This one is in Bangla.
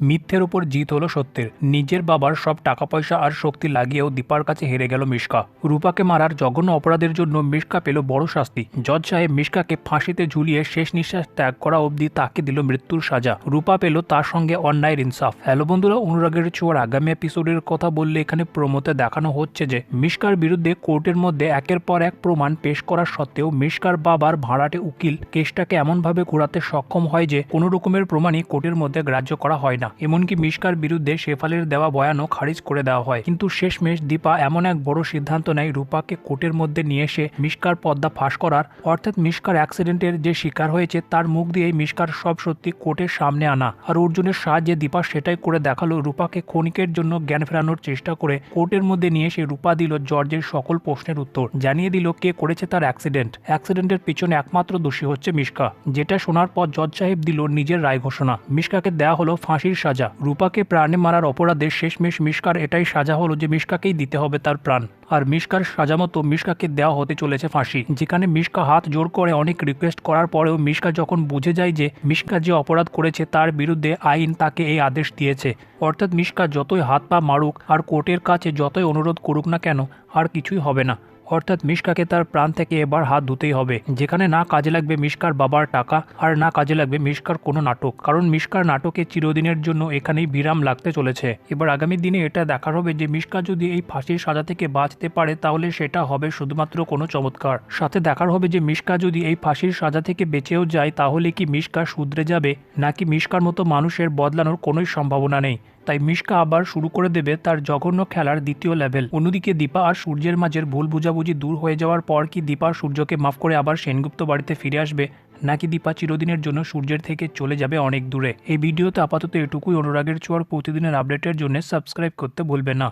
মিথ্যের উপর জিত হলো সত্যের। নিজের বাবার সব টাকা পয়সা আর শক্তি লাগিয়েও দীপার কাছে হেরে গেল মিশকা। রূপাকে মারার জঘন্য অপরাধের জন্য মিশকা পেল বড় শাস্তি। জজ সাহেব মিশকাকে ফাঁসিতে ঝুলিয়ে শেষ নিঃশ্বাস ত্যাগ করা অবধি তাকে দিল মৃত্যুর সাজা। রূপা পেল তার সঙ্গে অন্যায়ের ইনসাফ। হ্যালো বন্ধুরা, অনুরাগের ছোঁয়ার আগামী এপিসোডের কথা বললে এখানে প্রমোতে দেখানো হচ্ছে যে, মিশকার বিরুদ্ধে কোর্টের মধ্যে একের পর এক প্রমাণ পেশ করা সত্ত্বেও মিশকার বাবার ভাড়াটে উকিল কেসটাকে এমনভাবে ঘোরাতে সক্ষম হয় যে, কোনো রকমের প্রমাণই কোর্টের মধ্যে গ্রাহ্য করা হয় না। এমনকি মিশকার বিরুদ্ধে শেফালের দেওয়া বয়ানও খারিজ করে দেওয়া হয়। কিন্তু শেষমেশ দীপা এমন এক বড় সিদ্ধান্ত নেয়, রূপাকে কোর্টের মধ্যে নিয়ে এসে মিশকার পদ্মা ফাঁস করার। অর্থাৎ মিশকার অ্যাক্সিডেন্টের যে শিকার হয়েছে, তার মুখ দিয়ে মিশকার সব সত্যি কোর্টের সামনে আনা। আর অর্জুনের সাহায্যে দীপা সেটাই করে দেখাল, রূপাকে ক্ষণিকের জন্য জ্ঞান ফেরানোর চেষ্টা করে কোর্টের মধ্যে নিয়ে এসে রূপা দিল জর্জের সকল প্রশ্নের উত্তর। জানিয়ে দিল কে করেছে তার অ্যাক্সিডেন্ট অ্যাক্সিডেন্টের পিছনে একমাত্র দোষী হচ্ছে মিশকা। যেটা শোনার পর জজ সাহেব দিল নিজের রায় ঘোষণা। মিশকাকে দেয়া হলো ফাঁসির সাজা। রূপাকে প্রাণে মারার অপরাধে শেষমেশ মিশকার এটাই সাজা হলো যে মিশকাকেই দিতে হবে তার প্রাণ। আর মিশকার সাজা মতো মিশকাকে দেওয়া হতে চলেছে ফাঁসি। যেখানে মিশকা হাত জোর করে অনেক রিকোয়েস্ট করার পরেও মিশকা যখন বুঝে যায় যে মিশকা যে অপরাধ করেছে তার বিরুদ্ধে আইন তাকে এই আদেশ দিয়েছে। অর্থাৎ মিশকা যতই হাত পা মারুক আর কোর্টের কাছে যতই অনুরোধ করুক না কেন, আর কিছুই হবে না। অর্থাৎ মিশকাকে তার প্রাণ থেকে এবার হাত ধুতেই হবে। যেখানে না কাজে লাগবে মিশকার বাবার টাকা, আর না কাজে লাগবে মিশকার কোনো নাটক। কারণ মিশকার নাটকে চিরদিনের জন্য এখানেই বিরাম লাগতে চলেছে। এবার আগামী দিনে এটা দেখার হবে যে মিশকা যদি এই ফাঁসির সাজা থেকে বাঁচতে পারে, তাহলে সেটা হবে শুধুমাত্র কোনো চমৎকার। সাথে দেখার হবে যে মিশকা যদি এই ফাঁসির সাজা থেকে বেঁচেও যায়, তাহলে কি মিশকা শুধরে যাবে? নাকি মিশকার মতো মানুষের বদলানোর কোনোই সম্ভাবনা নেই? তাই মিশকা আবার শুরু করে দেবে তার জঘন্য খেলার দ্বিতীয় লেভেল। অন্যদিকে দীপা আর সূর্যের মাঝের ভুল বুঝাবুঝি দূর হয়ে যাওয়ার পর কি দীপা সূর্যকে মাফ করে আবার সেনগুপ্ত বাড়িতে ফিরে আসবে, নাকি দীপা চিরদিনের জন্য সূর্যের থেকে চলে যাবে অনেক দূরে? এই ভিডিওতে আপাতত এটুকুই। অনুরাগের চোয়ার প্রতিদিনের আপডেটের জন্য সাবস্ক্রাইব করতে ভুলবে না।